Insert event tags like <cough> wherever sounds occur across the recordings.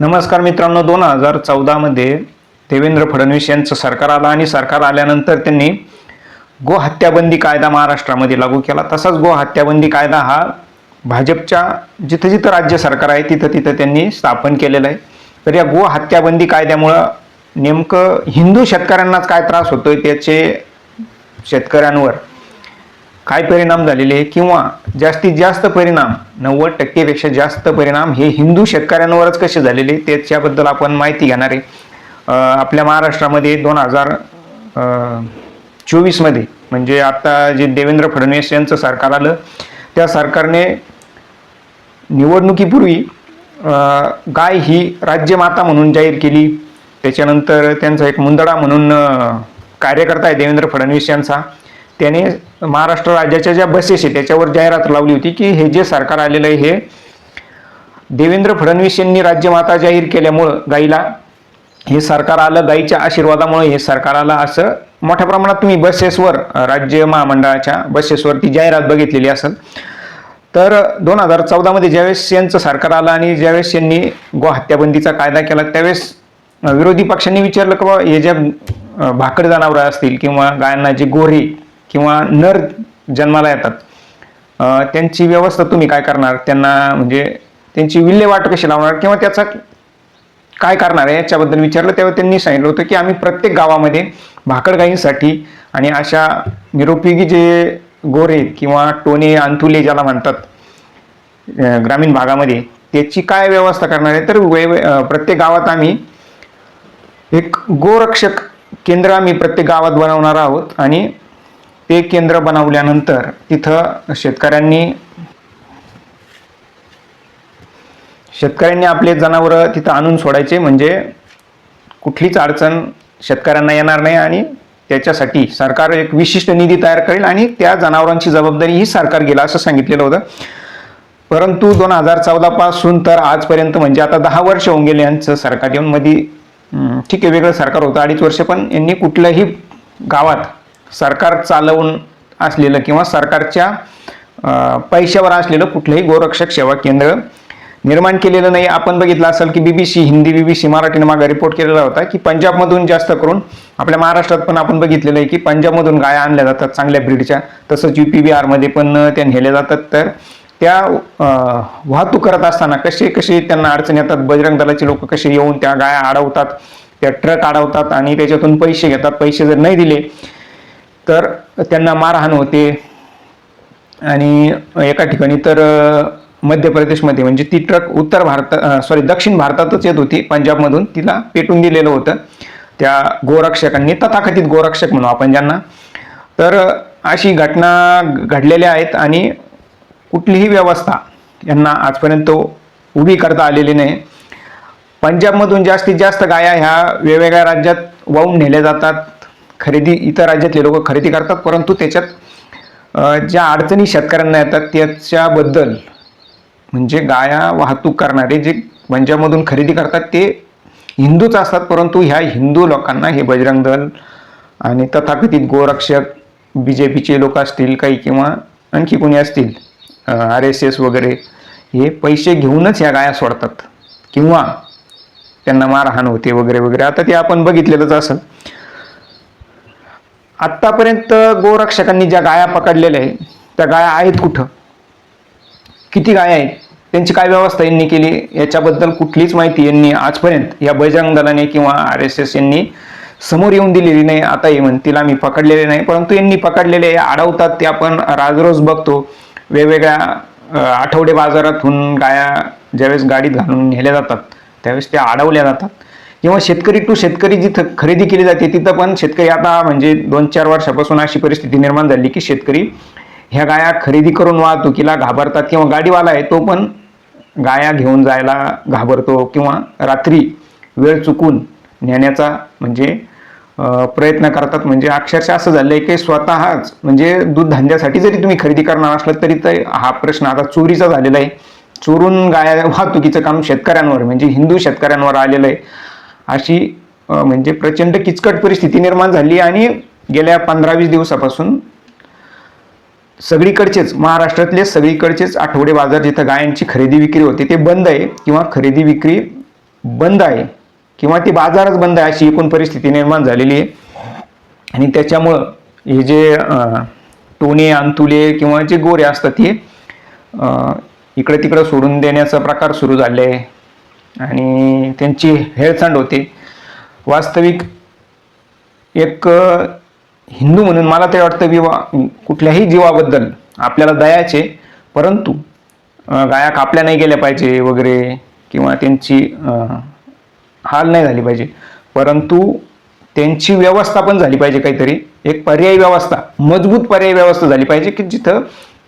नमस्कार मित्रांनो दोन हजार चौदामध्ये देवेंद्र फडणवीस यांचं सरकार आलं आणि सरकार आल्यानंतर त्यांनी गो हत्याबंदी कायदा महाराष्ट्रामध्ये लागू केला. तसाच गो हत्याबंदी कायदा हा भाजपच्या जिथं जिथं राज्य सरकार आहे तिथं तिथं त्यांनी स्थापन केलेलं आहे. तर या गो हत्याबंदी कायद्यामुळं नेमकं हिंदू शेतकऱ्यांनाच काय त्रास होतोय त्याचे शेतकऱ्यांवर काय परिणाम झालेले आहे किंवा जास्तीत जास्त परिणाम नव्वद टक्केपेक्षा जास्त परिणाम हे हिंदू शेतकऱ्यांवरच कसे झालेले त्याच्याबद्दल आपण माहिती घेणार आहे. आपल्या महाराष्ट्रामध्ये दोन हजार चोवीसमध्ये म्हणजे आता जे देवेंद्र फडणवीस यांचं सरकार आलं त्या सरकारने निवडणुकीपूर्वी गाय ही राज्यमाता म्हणून जाहीर केली. त्याच्यानंतर त्यांचा एक मुंदडा म्हणून कार्यकर्ता आहे देवेंद्र फडणवीस यांचा. त्याने महाराष्ट्र राज्याच्या ज्या बसेस आहे त्याच्यावर जाहिरात लावली होती की हे जे सरकार आलेलं आहे हे देवेंद्र फडणवीस यांनी राज्यमाता जाहीर केल्यामुळं गाईला हे सरकार आलं गाईच्या आशीर्वादामुळे हे सरकार आलं असं मोठ्या प्रमाणात तुम्ही बसेसवर राज्य महामंडळाच्या बसेसवरती जाहिरात बघितलेली असेल. तर दोन हजार चौदामध्ये ज्यावेळेस यांचं सरकार आलं आणि ज्यावेळेस यांनी गो हत्याबंदीचा कायदा केला त्यावेळेस विरोधी पक्षांनी विचारलं की बाबा हे ज्या भाकड जनावरं असतील किंवा गायांना जे गोरे किंवा नर जन्माला येतात. त्यांची व्यवस्था तुम्ही काय करणार? त्यांना म्हणजे त्यांची विल्हेवाट कशी लावणार? किंवा त्याचा काय करणार? आहे याच्याबद्दल विचारलं तेव्हा त्यांनी सांगितलं होतं की आम्ही प्रत्येक गावामध्ये भाकडगाईंसाठी आणि अशा निरुपयोगी जे गोरे किंवा टोने अंथुले ज्याला म्हणतात ग्रामीण भागामध्ये त्याची काय व्यवस्था करणार आहे? तर वे प्रत्येक गावात आम्ही एक गोरक्षक केंद्र आम्ही प्रत्येक गावात बनवणार आहोत आणि ते केंद्र बनवल्यानंतर तिथं शेतकऱ्यांनी शेतकऱ्यांनी आपले जनावरं तिथं आणून सोडायचे म्हणजे कुठलीच अडचण शेतकऱ्यांना येणार नाही आणि त्याच्यासाठी सरकार एक विशिष्ट निधी तयार करेल आणि त्या जनावरांची जबाबदारी ही सरकार गेला असं सांगितलेलं होतं. परंतु दोन हजार चौदा पासून तर आजपर्यंत म्हणजे आता दहा वर्ष होऊन गेले यांचं सरकार येऊन मध्ये ठीक आहे वेगळं सरकार होतं अडीच वर्ष पण यांनी कुठल्याही गावात सरकार चालवून असलेलं किंवा सरकारच्या पैशावर असलेलं कुठलंही गोरक्षक सेवा केंद्र निर्माण केलेलं नाही. आपण बघितलं असेल की बीबीसी हिंदी बीबीसी मराठीने मागे रिपोर्ट केलेला होता की पंजाबमधून जास्त करून आपल्या महाराष्ट्रात पण आपण बघितलेलं आहे की पंजाबमधून गाया आणल्या जातात चांगल्या ब्रीडच्या. तसंच यू युपी बिहारमध्ये पण त्या नेल्या जातात. तर त्या वाहतूक करत असताना कसे कसे त्यांना अडचण येतात? बजरंग दलाचे लोक कसे येऊन त्या गाया अडवतात? त्या ट्रक अडवतात आणि त्याच्यातून पैसे घेतात. पैसे जर नाही दिले तर त्यांना मारहाण होते. आणि एका ठिकाणी तर मध्य प्रदेशमध्ये म्हणजे ती ट्रक उत्तर भारत सॉरी दक्षिण भारतातच येत होती पंजाबमधून. तिला पेटून दिलेलं होतं. त्या गोरक्षकांनी तथाकथित गोरक्षक म्हणू आपण ज्यांना. तर अशी घटना घडलेल्या आहेत आणि कुठलीही व्यवस्था यांना आजपर्यंत उभी करता आलेली नाही. पंजाबमधून जास्तीत जास्त गाया ह्या वेगवेगळ्या राज्यात वाहून नेल्या जातात. खरेदी इतर राज्यातले लोक खरेदी करतात परंतु त्याच्यात ज्या अडचणी शेतकऱ्यांना येतात त्याच्याबद्दल म्हणजे गाया वाहतूक करणारे जे पंजाबमधून खरेदी करतात ते हिंदूच असतात परंतु ह्या हिंदू लोकांना हे बजरंग दल आणि तथाकथित गोरक्षक बी जे पीचे लोक असतील काही किंवा आणखी कोणी असतील आर एस एस वगैरे हे पैसे घेऊनच ह्या गाया सोडतात. किंवा त्यांना मारहाण होते वगैरे वगैरे. आता ते आपण बघितलेलंच असं आत्तापर्यंत गोरक्षकांनी ज्या गाया पकडलेल्या आहेत त्या गाया आहेत कुठं? किती गाया आहेत? त्यांची काय व्यवस्था यांनी केली? याच्याबद्दल कुठलीच माहिती यांनी आजपर्यंत या बजरंग दलाने किंवा आर एस एस यांनी समोर येऊन दिलेली नाही. आता हे म्हणतील आम्ही पकडलेले नाही. परंतु यांनी पकडलेले अडवतात ते आपण राजरोज बघतो. वेगवेगळ्या आठवडे बाजारातून गाया ज्यावेळेस गाडीत घालून नेल्या जातात त्यावेळेस त्या अडवल्या जातात. किंवा शेतकरी टू शेतकरी जिथं खरेदी केली जाते तिथं पण शेतकरी आता म्हणजे दोन चार वर्षापासून अशी परिस्थिती निर्माण झाली की शेतकरी ह्या गाया खरेदी करून वाहतुकीला घाबरतात किंवा गाडीवाला आहे तो पण गाया घेऊन जायला घाबरतो किंवा रात्री वेळ चुकून नेण्याचा म्हणजे प्रयत्न करतात. म्हणजे अक्षरशः असं झालंय की स्वतःच म्हणजे दूध धंद्यासाठी जरी तुम्ही खरेदी करणार असलात तरी तर हा प्रश्न आता चोरीचा झालेला आहे. चोरून गाया वाहतुकीचं काम शेतकऱ्यांवर म्हणजे हिंदू शेतकऱ्यांवर आलेलं आहे. अशी म्हणजे प्रचंड किचकट परिस्थिती निर्माण झाली आणि गेल्या पंधरा वीस दिवसापासून सगळीकडचेच महाराष्ट्रातले सगळीकडचेच आठवडे बाजार जिथं गायांची खरेदी विक्री होते ते बंद आहे किंवा खरेदी विक्री बंद आहे किंवा ती बाजारच बंद आहे अशी एकूण परिस्थिती निर्माण झालेली आहे. आणि त्याच्यामुळं हे जे टोने टोणे अंतुले किंवा जे गोरे असतात हे इकडं इकडे तिकडं सोडून देण्याचा प्रकार सुरू झाले. आहे आणि त्यांची हेळसांड होते. वास्तविक एक हिंदू म्हणून मला ते वाटतं विवा कुठल्याही जीवाबद्दल आपल्याला दयाचे परंतु गाया कापल्या नाही गेल्या पाहिजे वगैरे किंवा त्यांची हाल नाही झाली पाहिजे. परंतु त्यांची व्यवस्था पण झाली पाहिजे काहीतरी. एक पर्यायी व्यवस्था मजबूत पर्यायी व्यवस्था झाली पाहिजे की जिथं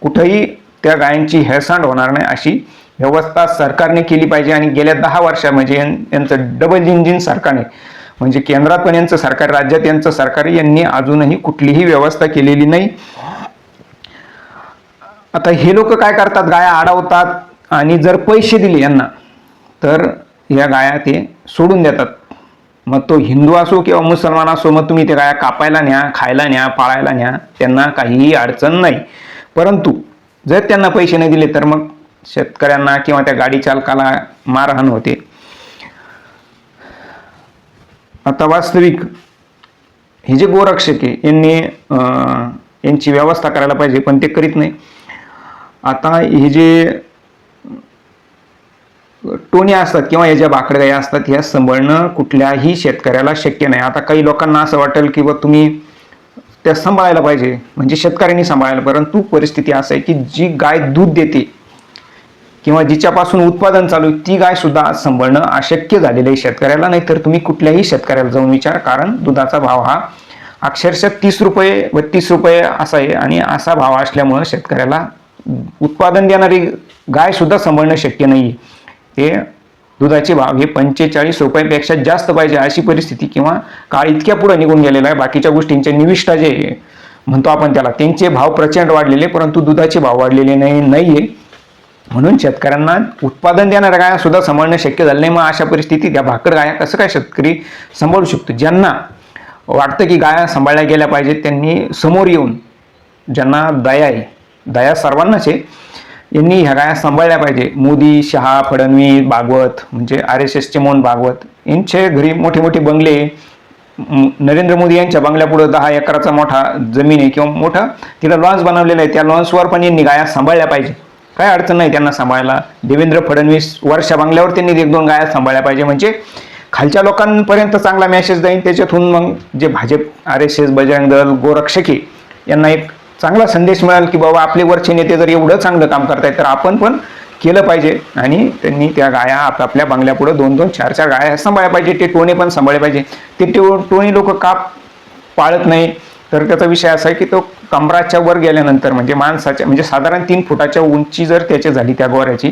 कुठंही त्या गायांची हेळसांड होणार नाही अशी व्यवस्था सरकारने केली पाहिजे आणि गेल्या दहा वर्षा म्हणजे यांचं डबल इंजिन सरकारने म्हणजे केंद्रात पण यांचं सरकार राज्यात यांचं सरकार यांनी अजूनही कुठलीही व्यवस्था केलेली नाही. आता हे लोक काय करतात? गाया अडवतात आणि जर पैसे दिले यांना तर या गाया ते सोडून देतात. मग तो हिंदू असो किंवा मुसलमान असो मग तुम्ही ते गाया कापायला न्या खायला न्या पाळायला न्या त्यांना काहीही अडचण नाही. परंतु जर त्यांना पैसे नाही दिले तर मग शेतकऱ्यांना किंवा त्या गाडी चालकाला मारहाण होते. आता वास्तविक हे जे गोरक्षक आहे यांनी यांची व्यवस्था करायला पाहिजे पण ते करीत नाही. आता हे जे टोणी असतात किंवा या ज्या बाकड्या असतात ह्या सांभाळणं कुठल्याही शेतकऱ्याला शक्य नाही. आता काही लोकांना असं वाटेल की बा तुम्ही त्या सांभाळायला पाहिजे म्हणजे शेतकऱ्यांनी सांभाळायला परंतु परिस्थिती असं आहे की जी गाय दूध देते किंवा जिच्यापासून उत्पादन चालू आहे ती गाय सुद्धा संभाळणं अशक्य झालेलं आहे शेतकऱ्याला. नाही तर तुम्ही कुठल्याही शेतकऱ्याला जाऊन विचार कारण दुधाचा भाव हा अक्षरशः तीस रुपये बत्तीस रुपये असा आहे आणि असा भाव असल्यामुळं शेतकऱ्याला उत्पादन देणारी गाय सुद्धा सांभाळणं शक्य नाही हे दुधाचे भाव हे पंचेचाळीस रुपयापेक्षा जास्त पाहिजे अशी परिस्थिती किंवा काळ इतक्या पुढे निघून गेलेला आहे. बाकीच्या गोष्टींचे निविष्ठा जे आहे, म्हणतो आपण त्याला त्यांचे भाव प्रचंड वाढलेले परंतु दुधाचे भाव वाढलेले नाही नाहीये. म्हणून शेतकऱ्यांना उत्पादन देणाऱ्या गाया सुद्धा सांभाळणं शक्य झालं नाही. मग अशा परिस्थितीत या भाकर गाया कसं काय शेतकरी सांभाळू शकतो? ज्यांना वाटतं की गाया सांभाळल्या गेल्या पाहिजेत त्यांनी समोर येऊन ज्यांना दया आहे दया सर्वांनाच आहे यांनी ह्या गाया सांभाळल्या पाहिजे. मोदी शहा फडणवीस भागवत म्हणजे आर एस एसचे मोहन भागवत यांचे घरी मोठे मोठे बंगले नरेंद्र मोदी यांच्या बंगल्यापुढं दहा एकराचा मोठा जमीन आहे किंवा मोठा तिला लॉन्स बनवलेला आहे त्या लॉन्सवर पण यांनी गाया सांभाळल्या पाहिजे काय अडचण नाही त्यांना सांभाळायला. देवेंद्र फडणवीस वर्षा बंगल्यावर त्यांनी एक दोन गाया सांभाळल्या पाहिजे. म्हणजे खालच्या लोकांपर्यंत चांगला मेसेज जाईल. त्याच्यातून मग जे Bhajap R S S Bajrang Dal गोरक्षकी यांना एक चांगला संदेश मिळाल की बाबा आपले वरचे नेते जर एवढं चांगलं काम करतायत तर आपण पण केलं पाहिजे. आणि त्यांनी त्या गाया आपापल्या बंगल्यापुढे दोन दोन चार चार गाया सांभाळल्या पाहिजे. ते टोणे पण सांभाळले पाहिजे. ते टो टोणी लोक का पाळत नाही. तर त्याचा विषय असा आहे की तो कमराच्या वर गेल्यानंतर म्हणजे माणसाच्या म्हणजे साधारण तीन फुटाच्या उंची जर त्याची झाली त्या गोऱ्याची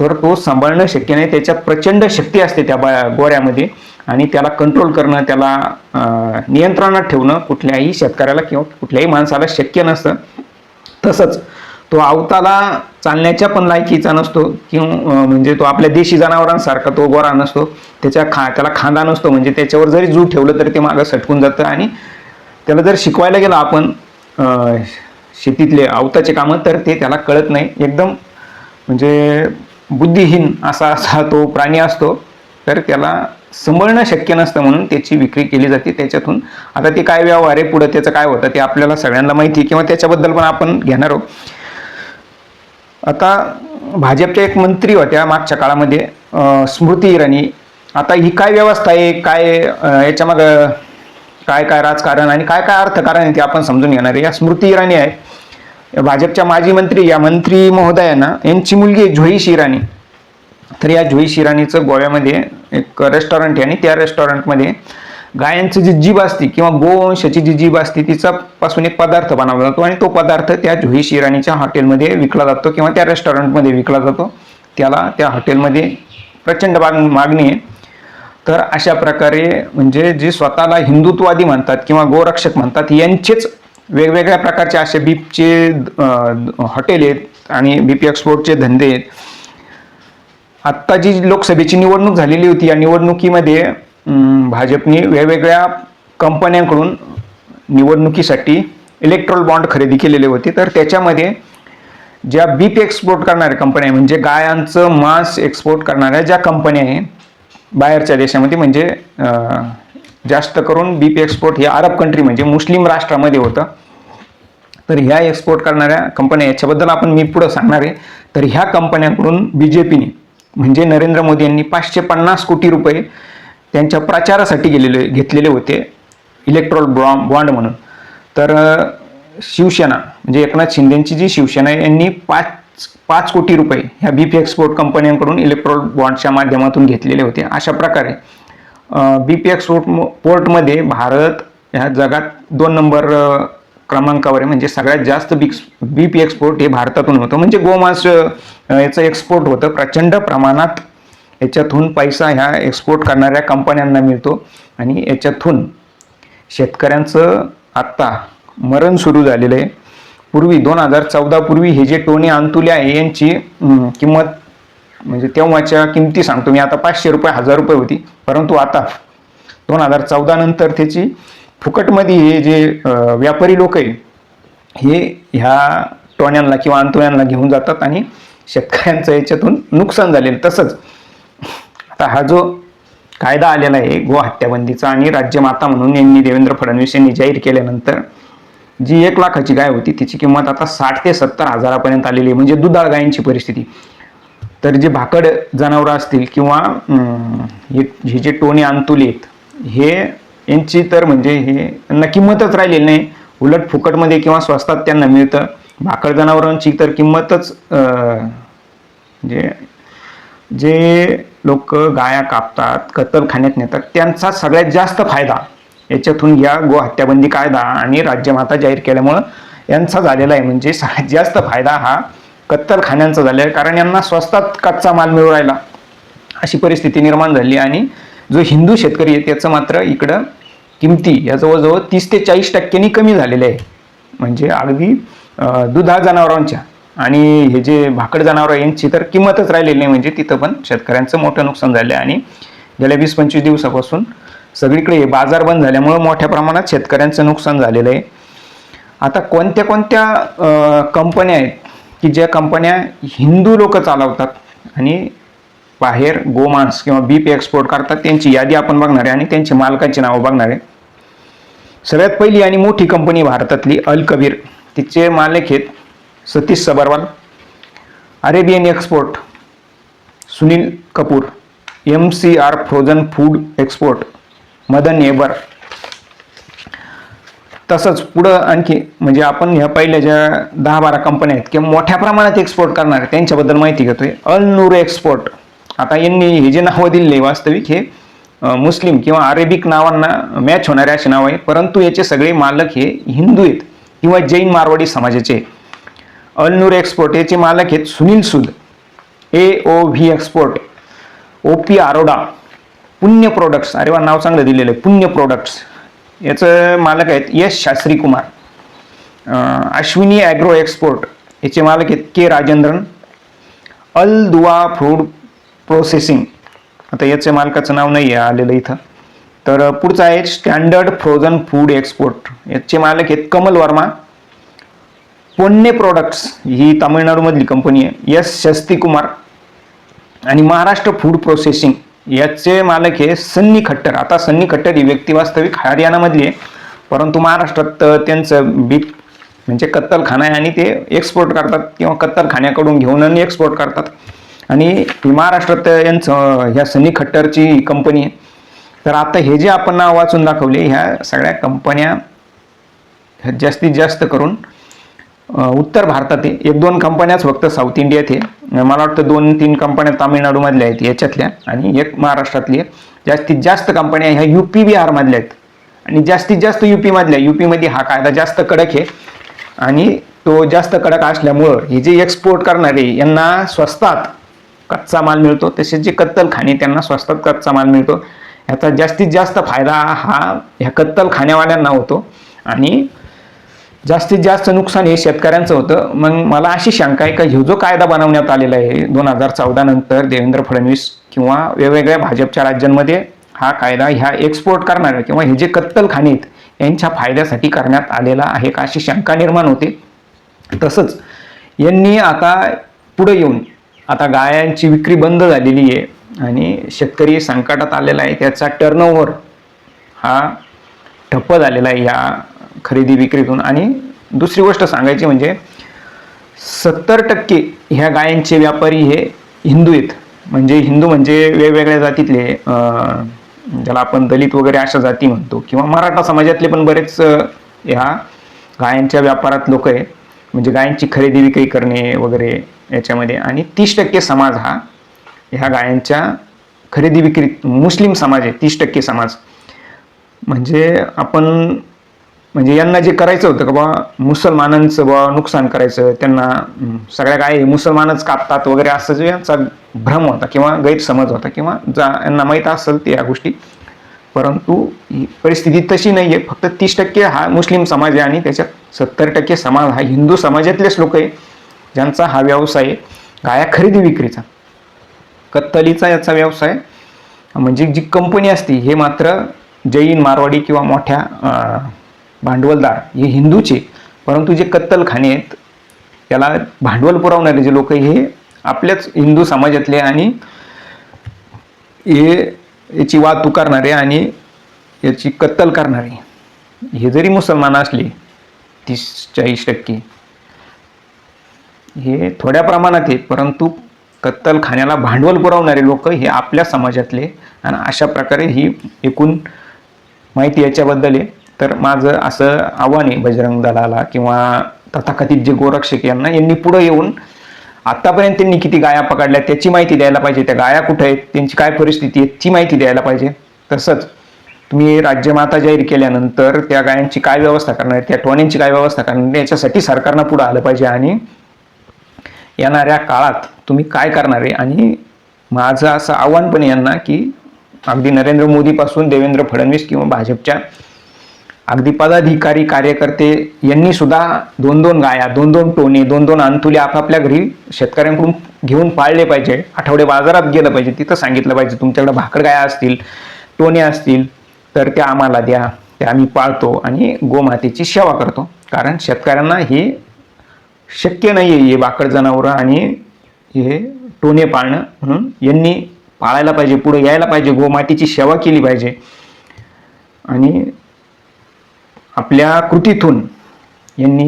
तर तो सांभाळणं शक्य नाही. त्याच्यात प्रचंड शक्ती असते त्या बा गोऱ्यामध्ये आणि त्याला कंट्रोल करणं त्याला नियंत्रणात ठेवणं कुठल्याही शेतकऱ्याला किंवा कुठल्याही माणसाला शक्य नसतं. तसंच तो आवताला चालण्याच्या पण लायकीचा नसतो किंवा म्हणजे तो आपल्या देशी जनावरांसारखा तो गोरा नसतो. त्याच्या खा त्याला खांदा नसतो. म्हणजे त्याच्यावर जरी जू ठेवलं तरी ते मागं सटकून जातं आणि त्याला जर शिकवायला गेलं आपण शेतीतले आवताचे कामं तर ते त्याला कळत नाही. एकदम म्हणजे बुद्धिहीन असा <laughs> असा तो प्राणी असतो. तर त्याला सांभाळणं शक्य नसतं म्हणून त्याची विक्री केली जाते. त्याच्यातून आता ते काय व्यवहार आहे पुढं त्याचं काय होतं ते आपल्याला सगळ्यांना माहिती आहे किंवा त्याच्याबद्दल पण आपण घेणार आहोत. आता भाजपच्या एक मंत्री होत्या मागच्या काळामध्ये स्मृती इराणी. आता ही काय व्यवस्था आहे काय याच्यामाग याच्यामागं काय काय राजकारण आणि काय काय अर्थकारण आहे ते आपण समजून घेणार आहे. या स्मृती इराणी आहे. भाजपच्या माजी मंत्री या मंत्री महोदयांना यांची मुलगी आहे जोई इराणी. तर या जोई इराणीचं गोव्यामध्ये एक रेस्टॉरंट आहे आणि त्या रेस्टॉरंटमध्ये गायांची जी जीभ असते किंवा गोवंशाची जी जीभ असते तिचा पासून एक पदार्थ बनवला जातो आणि तो पदार्थ त्या जोई शिराणीच्या हॉटेलमध्ये विकला जातो किंवा त्या रेस्टॉरंटमध्ये विकला जातो. त्याला त्या हॉटेलमध्ये प्रचंड माग मागणी आहे. तर अशा प्रकारे म्हणजे जे स्वतःला हिंदुत्ववादी म्हणतात किंवा गोरक्षक म्हणतात यांचेच वेगवेगळ्या प्रकारचे असे बीपचे हॉटेल आहेत आणि बीपी एक्सपोर्टचे धंदे आहेत. आत्ता जी लोकसभेची निवडणूक झालेली होती या निवडणुकीमध्ये भाजपने वेगवेगळ्या कंपन्यांकडून निवडणुकीसाठी इलेक्ट्रॉल बॉन्ड खरेदी केलेले होते. तर त्याच्यामध्ये ज्या बीप एक्सपोर्ट करणाऱ्या कंपन्या आहे, म्हणजे गायांचं मांस एक्सपोर्ट करणाऱ्या ज्या कंपन्या आहे बाहेरच्या देशामध्ये म्हणजे जास्त करून बीपी एक्सपोर्ट हे अरब कंट्री म्हणजे मुस्लिम राष्ट्रामध्ये होतं. तर ह्या एक्सपोर्ट करणाऱ्या कंपन्या याच्याबद्दल आपण मी पुढं सांगणार आहे. तर ह्या कंपन्यांकडून बी जे पीने म्हणजे नरेंद्र मोदी यांनी पाचशे पन्नास कोटी रुपये त्यांच्या प्रचारासाठी गेलेले घेतलेले होते. इलेक्ट्रॉल ब्रॉ बॉन्ड म्हणून. तर शिवसेना म्हणजे एकनाथ शिंदेची जी शिवसेना आहे यांनी पाच पाच कोटी रुपये ह्या बी पी एक्सपोर्ट कंपन्यांकडून इलेक्ट्रॉल बॉन्डच्या माध्यमातून घेतलेले होते. अशा प्रकारे बी पी एक्सपोर्ट पोर्टमध्ये भारत ह्या जगात दोन नंबर क्रमांकावर आहे. म्हणजे सगळ्यात जास्त बिक्स बी पी एक्सपोर्ट हे भारतातून होतं. म्हणजे गोमांस याचं एक्सपोर्ट होतं. प्रचंड प्रमाणात याच्यातून पैसा ह्या एक्सपोर्ट करणाऱ्या कंपन्यांना मिळतो. आणि याच्यातून शेतकऱ्यांचं आत्ता मरण सुरू झालेलं आहे. पूर्वी दोन हजार चौदा पूर्वी हे जे टोनी अंतुले आहे यांची किंमत म्हणजे तेव्हाच्या किमती सांगतो मी. आता पाचशे रुपये हजार रुपये होती. परंतु आता दोन हजार चौदा नंतर त्याची फुकटमध्ये हे जे व्यापारी लोक आहे हे ह्या टोण्यांना किंवा अंतुळ्यांना घेऊन जातात आणि शेतकऱ्यांचं याच्यातून नुकसान झालेलं. तसंच आता हा जो कायदा आलेला आहे गो हत्याबंदीचा आणि राज्यमाता म्हणून यांनी देवेंद्र फडणवीस यांनी जाहीर केल्यानंतर जी एक लाखाची गाय होती तिची किंमत आता साठ ते सत्तर हजारापर्यंत आलेली आहे. म्हणजे दुधाळ गायींची परिस्थिती. तर जे भाकड जनावरं असतील किंवा हे हे जे टोने अंतुले आहेत हे यांची तर म्हणजे हे त्यांना किंमतच राहिलेली नाही. उलट फुकटमध्ये किंवा स्वस्तात त्यांना मिळतं. भाकड जनावरांची तर किंमतच म्हणजे जे जे लोक गाया कापतात कत्तलखान्यात नेतात त्यांचा सगळ्यात जास्त फायदा याच्यातून या गो हत्याबंदी कायदा आणि राज्यमाता जाहीर केल्यामुळं यांचा झालेला आहे. म्हणजे सगळ्यात जास्त फायदा हा कत्तलखान्यांचा झालेला आहे. कारण यांना स्वस्तात कच्चा माल मिळू राहिला. अशी परिस्थिती निर्माण झाली आणि जो हिंदू शेतकरी आहे त्याचं मात्र इकडं किमती या जवळजवळ तीस ते चाळीस टक्क्यांनी कमी झालेले आहे. म्हणजे अगदी दुधा जनावरांच्या आणि हे जे भाकड जनावरं यांची तर किंमतच राहिलेली नाही. म्हणजे तिथं पण शेतकऱ्यांचं मोठं नुकसान झालं आहे. आणि गेल्या वीस पंचवीस दिवसापासून सगळीकडे बाजार बंद झाल्यामुळं मोठ्या प्रमाणात शेतकऱ्यांचं नुकसान झालेलं आहे. आता कोणत्या कोणत्या कंपन्या आहेत की ज्या कंपन्या हिंदू लोक चालवतात आणि बाहेर गोमांस किंवा बीप एक्सपोर्ट करतात त्यांची यादी आपण बघणार आहे आणि त्यांची मालकाची नावं बघणार आहे. सगळ्यात पहिली आणि मोठी कंपनी भारतातली अल कबीर. तिचे मालक आहेत Satish Sabharwal Arabian export Sunil Kapoor M C R frozen food export. Madan एबर तसंच पुढं आणखी म्हणजे आपण ह्या पहिल्या ज्या दहा बारा कंपन्या आहेत किंवा मोठ्या प्रमाणात एक्सपोर्ट करणार आहेत, त्यांच्याबद्दल माहिती घेतोय. अल नूर एक्सपोर्ट आता यांनी हे जे नावं दिलेले वास्तविक हे मुस्लिम किंवा अरेबिक नावांना मॅच होणारे असे नाव आहे परंतु याचे सगळे मालक हे हिंदू आहेत किंवा जैन मारवाडी समाजाचे अल नूर एक्सपोर्ट याचे मालक आहेत Sunil Sood. A O V export O P Arora Punya products अरे वा नाव चांगलं दिलेलं आहे. पुण्य प्रोडक्ट्स याचं मालक आहेत यश शास्त्री कुमार. अश्विनी ॲग्रो एक्सपोर्ट याचे मालक आहेत के राजेंद्रन. अल दुआ फूड प्रोसेसिंग आता याच्या मालकाचं नाव नाही आहे आलेलं इथं. तर पुढचं आहे स्टँडर्ड फ्रोझन फूड एक्सपोर्ट याचे मालक आहेत कमल वर्मा. पोन्ने प्रोडक्ट्स ही तामिळनाडूमधली कंपनी आहे. यस शस्ती कुमार. आणि महाराष्ट्र फूड प्रोसेसिंग याचे मालक हे सन्नी खट्टर. आता सन्नी खट्टर ही व्यक्ती वास्तविक हरियाणामधली आहे. परंतु महाराष्ट्रात त्यांचं बीप म्हणजे कत्तलखाना आहे आणि ते एक्सपोर्ट करतात किंवा कत्तलखान्याकडून घेऊन आणि एक्सपोर्ट करतात. आणि महाराष्ट्रात यांचं ह्या सनी खट्टरची कंपनी आहे. तर आता हे जे आपण नाव वाचून दाखवले ह्या सगळ्या कंपन्या ह्या जास्तीत जास्त करून उत्तर भारतात आहे. एक दोन कंपन्याच फक्त साऊथ इंडियात आहे. मला वाटतं दोन तीन कंपन्या तामिळनाडूमधल्या आहेत याच्यातल्या. आणि एक महाराष्ट्रातली आहे. जास्तीत जास्त कंपन्या ह्या यू पी बिहारमधल्या आहेत. आणि जास्तीत जास्त यू पीमधल्या यू पीमध्ये हा कायदा जास्त कडक आहे. आणि तो जास्त कडक असल्यामुळं हे जे एक्सपोर्ट करणारे यांना स्वस्तात कच्चा माल मिळतो. तसेच जे कत्तलखाने त्यांना स्वस्तात कच्चा माल मिळतो. याचा जास्तीत जास्त फायदा हा ह्या कत्तलखान्यावाल्यांना होतो. आणि जास्तीत जास्त नुकसान हे शेतकऱ्यांचं होतं. मग मला अशी शंका आहे का ह्यो जो कायदा बनवण्यात आलेला आहे दोन हजार चौदा नंतर देवेंद्र फडणवीस किंवा वेगवेगळ्या भाजपच्या राज्यांमध्ये हा कायदा ह्या एक्सपोर्ट करणाऱ्या किंवा हे जे कत्तलखाने आहेत यांच्या फायद्यासाठी करण्यात आलेला आहे का अशी शंका निर्माण होते. तसंच यांनी आता पुढे येऊन आता गायांची विक्री बंद झालेली आहे आणि शेतकरी संकटात आलेला आहे त्याचा टर्नओव्हर हा ठप्प झालेला आहे या खरेदी विक्रीतून आणि दुसरी गोष्ट सांगायची म्हणजे सत्तर टक्के ह्या गायांचे व्यापारी हे हिंदू आहेत. म्हणजे हिंदू म्हणजे वेगवेगळ्या जातीतले ज्याला आपण दलित वगैरे अशा जाती म्हणतो किंवा मराठा समाजातले पण बरेच ह्या गायांच्या व्यापारात लोक आहे म्हणजे गायांची खरेदी विक्री करणे वगैरे याच्यामध्ये. आणि तीस टक्के समाज हा ह्या गायांच्या खरेदी विक्री मुस्लिम समाज आहे तीस टक्के समाज. म्हणजे आपण म्हणजे यांना जे करायचं होतं का बा मुसलमानांचं बा नुकसान करायचं त्यांना सगळ्या गाय मुसलमानच कापतात वगैरे असं जे यांचा भ्रम होता किंवा गैरसमज होता किंवा जा यांना माहीत असेल ते या गोष्टी. परंतु ही परिस्थिती तशी नाही आहे फक्त तीस टक्के हा मुस्लिम समाज आहे आणि त्याच्यात सत्तर टक्के समाज हा हिंदू समाजातलेच लोक आहे ज्यांचा हा व्यवसाय आहे. गाया खरेदी विक्रीचा. कत्तलीचा याचा व्यवसाय म्हणजे जी कंपनी असते हे मात्र जैन मारवाडी किंवा मोठ्या भांडवलदार हे हिंदूचे परंतु जे कत्तलखाने आहेत त्याला भांडवल पुरवणारे जे लोक हे आपल्याच हिंदू समाजातले आणि हे याची वाहतूक करणारे आणि याची कत्तल करणारे. हे जरी मुसलमान असले तीस चाळीस टक्के हे थोड्या प्रमाणात आहे परंतु कत्तलखान्याला भांडवल पुरवणारे लोक हे आपल्या समाजातले आणि अशा प्रकारे ही एकूण माहिती याच्याबद्दल आहे. तर माझं असं आव्हान आहे बजरंग दलाला किंवा तथाकथित जे गोरक्षक यांना यांनी पुढे येऊन आतापर्यंत त्यांनी किती गाया पकडल्या त्याची माहिती द्यायला पाहिजे. त्या गाया कुठे आहेत त्यांची काय परिस्थिती आहे ती माहिती द्यायला पाहिजे. तसंच तुम्ही राज्यमाता जाहीर केल्यानंतर त्या गायांची काय व्यवस्था करणार आहे, त्या टोण्यांची काय व्यवस्था करणार याच्यासाठी सरकारनं पुढं आलं पाहिजे. आणि येणाऱ्या काळात तुम्ही काय करणार आहे? आणि माझं असं आव्हान पण यांना की अगदी नरेंद्र मोदीपासून देवेंद्र फडणवीस किंवा भाजपच्या अगदी पदाधिकारी कार्यकर्ते यांनी सुद्धा दोन दोन गाया दोन दोन टोने दोन दोन अंतुले आपापल्या घरी शेतकऱ्यांकडून घेऊन पाळले पाहिजे. आठवडे बाजारात गेलं पाहिजे. तिथं सांगितलं पाहिजे तुमच्याकडे भाकड गाया असतील टोने असतील तर त्या आम्हाला द्या ते आम्ही पाळतो आणि गोमातेची सेवा करतो. कारण शेतकऱ्यांना हे शक्य नाही आहे हे बाकड जनावरं आणि हे टोने पाळणं म्हणून यांनी पाळायला पाहिजे पुढे यायला पाहिजे गोमातेची सेवा केली पाहिजे. आणि आपल्या कृतीतून यांनी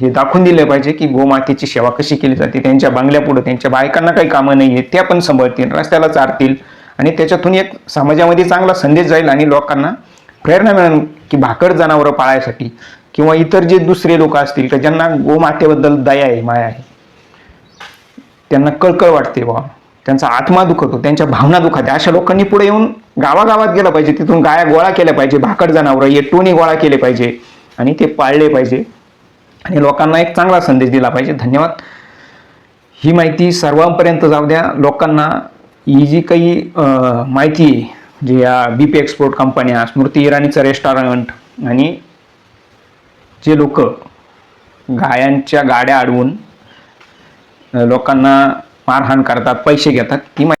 हे दाखवून दिलं पाहिजे की गोमातेची सेवा कशी केली जाते त्यांच्या बांगल्यापुढं त्यांच्या बायकांना काही कामं नाही आहेत त्या पण सांभाळतील रस्त्याला चारतील आणि त्याच्यातून एक समाजामध्ये चांगला संदेश जाईल आणि लोकांना प्रेरणा मिळेल की भाकड जनावरं पाळायसाठी किंवा इतर जे दुसरे लोक असतील का ज्यांना गोमातेबद्दल दया आहे माया आहे त्यांना कळकळ वाटते बा त्यांचा आत्मा दुखतो त्यांच्या भावना दुखते अशा लोकांनी पुढे येऊन गावागावात गेलं पाहिजे तिथून गाया गोळा केल्या पाहिजे भाकड जनावरं येटोनी गोळा केले पाहिजे आणि ते पाळले पाहिजे. आणि लोकांना एक चांगला संदेश दिला पाहिजे. धन्यवाद. ही माहिती सर्वांपर्यंत जाऊ द्या. लोकांना ही जी काही माहिती आहे जी या बी पी एक्सपोर्ट कंपन्या स्मृती इराणीचं रेस्टॉरंट आणि जे लोक गायांच्या गाड्या अडवून लोकांना मारहाण करतात पैसे घेतात. ती